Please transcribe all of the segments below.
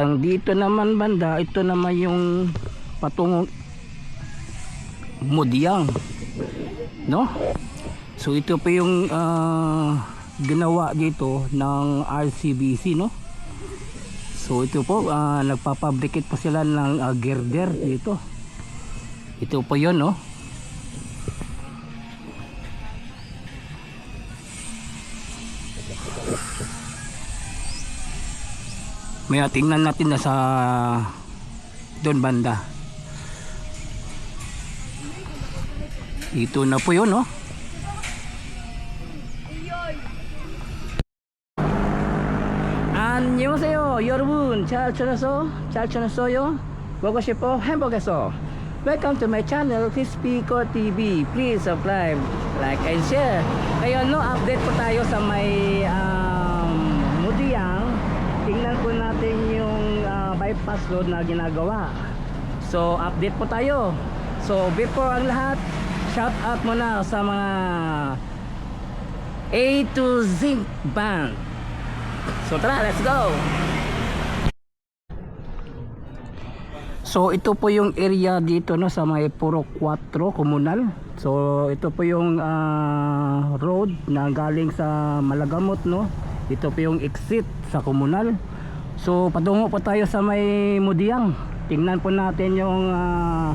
Ang dito naman banda, ito naman yung patungong Mudyang. No? So ito pa yung ah, ginawa dito ng RCBC, no? So ito po, ah, nagpapabricate po sila ng ah, girder dito. Ito po yun, no? Maya tingnan natin na sa doon banda. Ito na po yun, no? 안녕하세요 여러분 잘 지냈어? 잘 지냈어요? 먹고 싶어? 행복했어 Welcome to my channel Crispyco TV Please subscribe, like and share Ngayon no, update po tayo sa may um, bypass road na ginagawa So update po tayo So before ang lahat Shout out muna sa mga A to Z Band So tara, let's go! So ito po yung area dito no sa may Puro 4 Komunal. So ito po yung ah, road na galing sa Malagamot no. Ito po yung exit sa Komunal. So patungo po tayo sa may Mudiang. Tingnan po natin yung ah,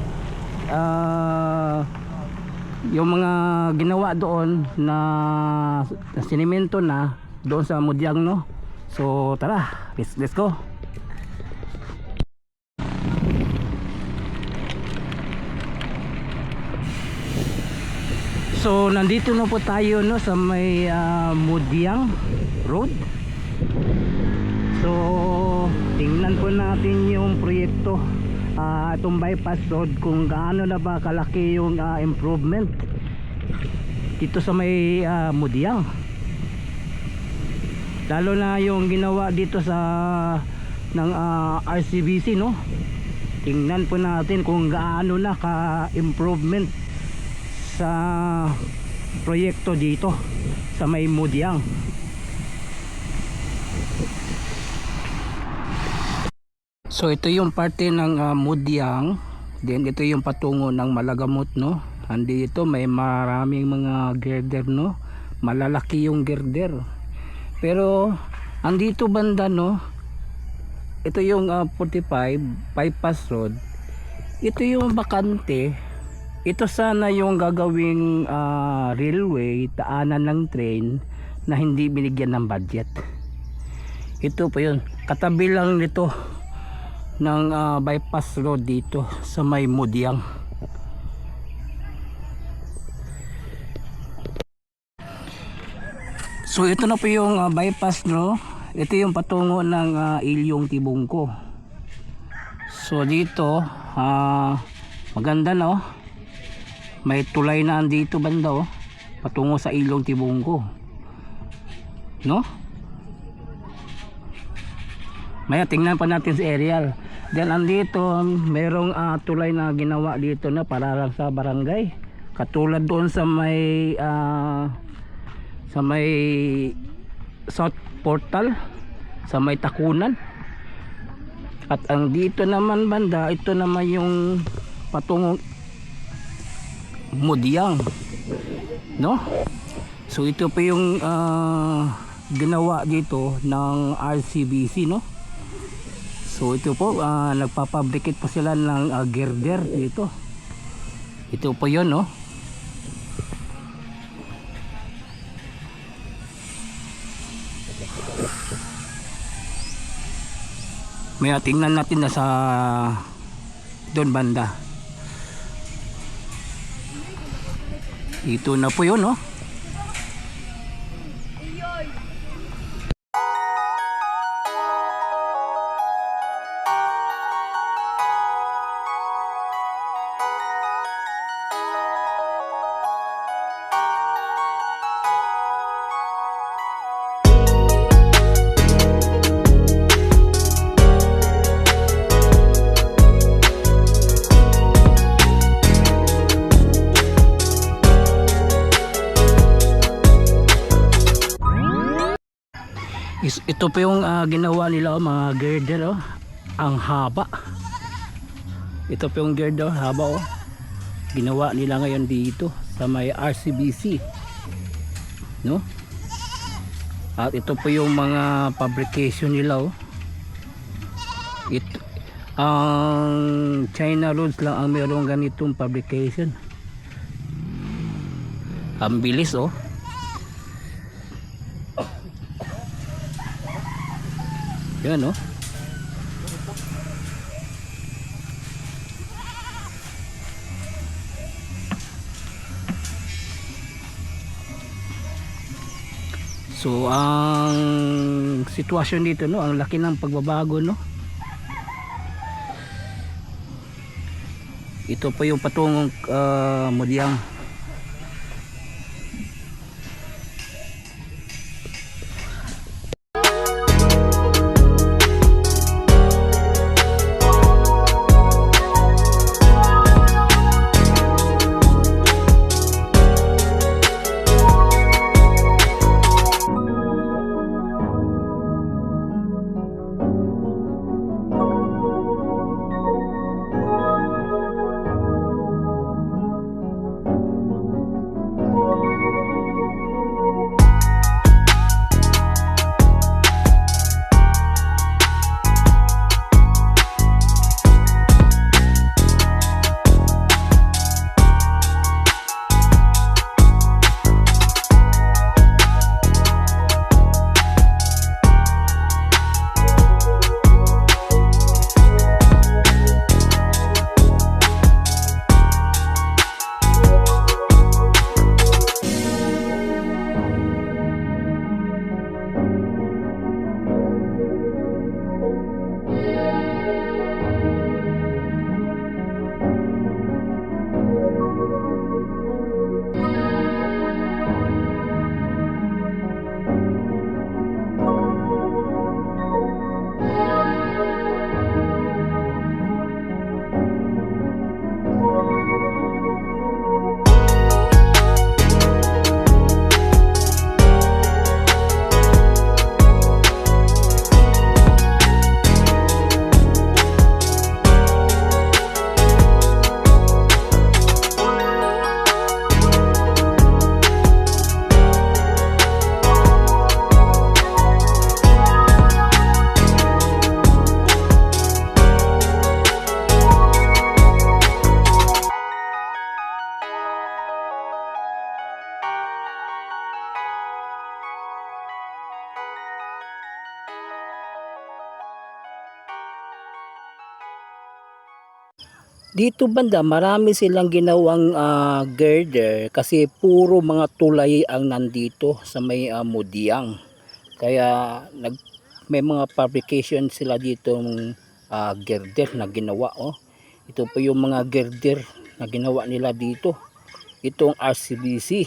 ah, yung mga ginawa doon na, na sinimento na doon sa Mudyang no. So tara, let's, let's go. So nandito na po tayo no sa may ah, Mudyang Road. So tingnan po natin yung proyekto ah, itong bypass road kung gaano na ba kalaki yung ah, improvement dito sa may ah, Mudyang. Lalo na yung ginawa dito sa ng ah, RCBC no. Tingnan po natin kung gaano na ka improvement sa proyekto dito sa may Mudyang. So ito yung parte ng ah, Mudyang, then ito yung patungo ng Malagamot no. Andito may maraming mga girder no. Malalaki yung girder. Pero andito banda no. Ito yung ah, 45 bypass road. Ito yung bakante ito sana yung gagawing ah, railway, daanan ng train na hindi binigyan ng budget. Ito po yun. Katabi lang nito ng ah, bypass road dito sa may Mudyang. So ito na po yung ah, bypass no. Ito yung patungo ng ah, Ilyong Tibungko. So dito ah, maganda no may tulay na andito banda oh patungo sa ilong tibungko no maya tingnan pa natin si aerial then andito merong ah, tulay na ginawa dito na para sa barangay. Katulad doon sa may ah, sa may south portal sa may takunan. At ang dito naman banda ito naman yung patungong Mudyang no? So ito pa yung ah, ginawa dito ng RCBC no so ito po ah, nagpapabricate po sila ng ah, girder dito. Ito po yun no Maya tingnan natin na sa doon banda. Ito na po yun, no? Is, ito po yung ah, ginawa nila oh, mga girder oh. ang haba. Ito po yung girder haba oh. Ginawa nila ngayon dito sa may RCBC no? At ito po yung mga fabrication nila oh. Ito ang China roads lang ang mayroong ganitong fabrication. Ang bilis oh yan oh So ang sitwasyon dito no, ang laki ng pagbabago no. Ito po yung patungong uh, Mudyang. Dito banda marami silang ginawang ah, girder kasi puro mga tulay ang nandito sa may uh, Mudiang. Kaya nag may mga fabrication sila dito uh, girder na ginawa oh. Ito po yung mga girder na ginawa nila dito. Itong RCBC.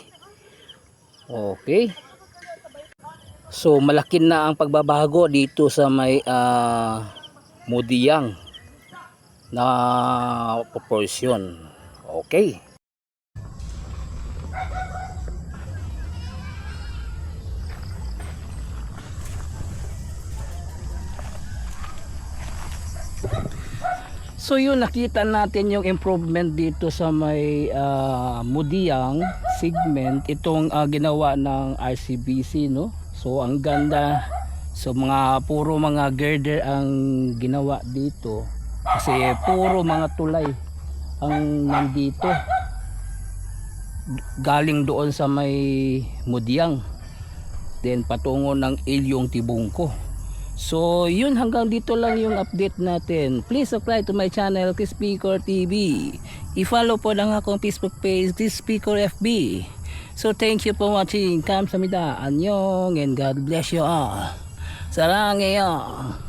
Okay. So malaki na ang pagbabago dito sa may uh, Mudiang na proportion. Okay. So yun nakita natin yung improvement dito sa may uh, Mudiang segment itong uh, ginawa ng RCBC no. So ang ganda so mga puro mga girder ang ginawa dito kasi puro mga tulay ang nandito. Galing doon sa may Mudyang. Then patungo ng Ilyong Tibungko. So yun hanggang dito lang yung update natin. Please subscribe to my channel Chris TV i-follow po lang akong Facebook page Chris FB so thank you for watching. Kamsamida anyong and God bless you all. Saranghayo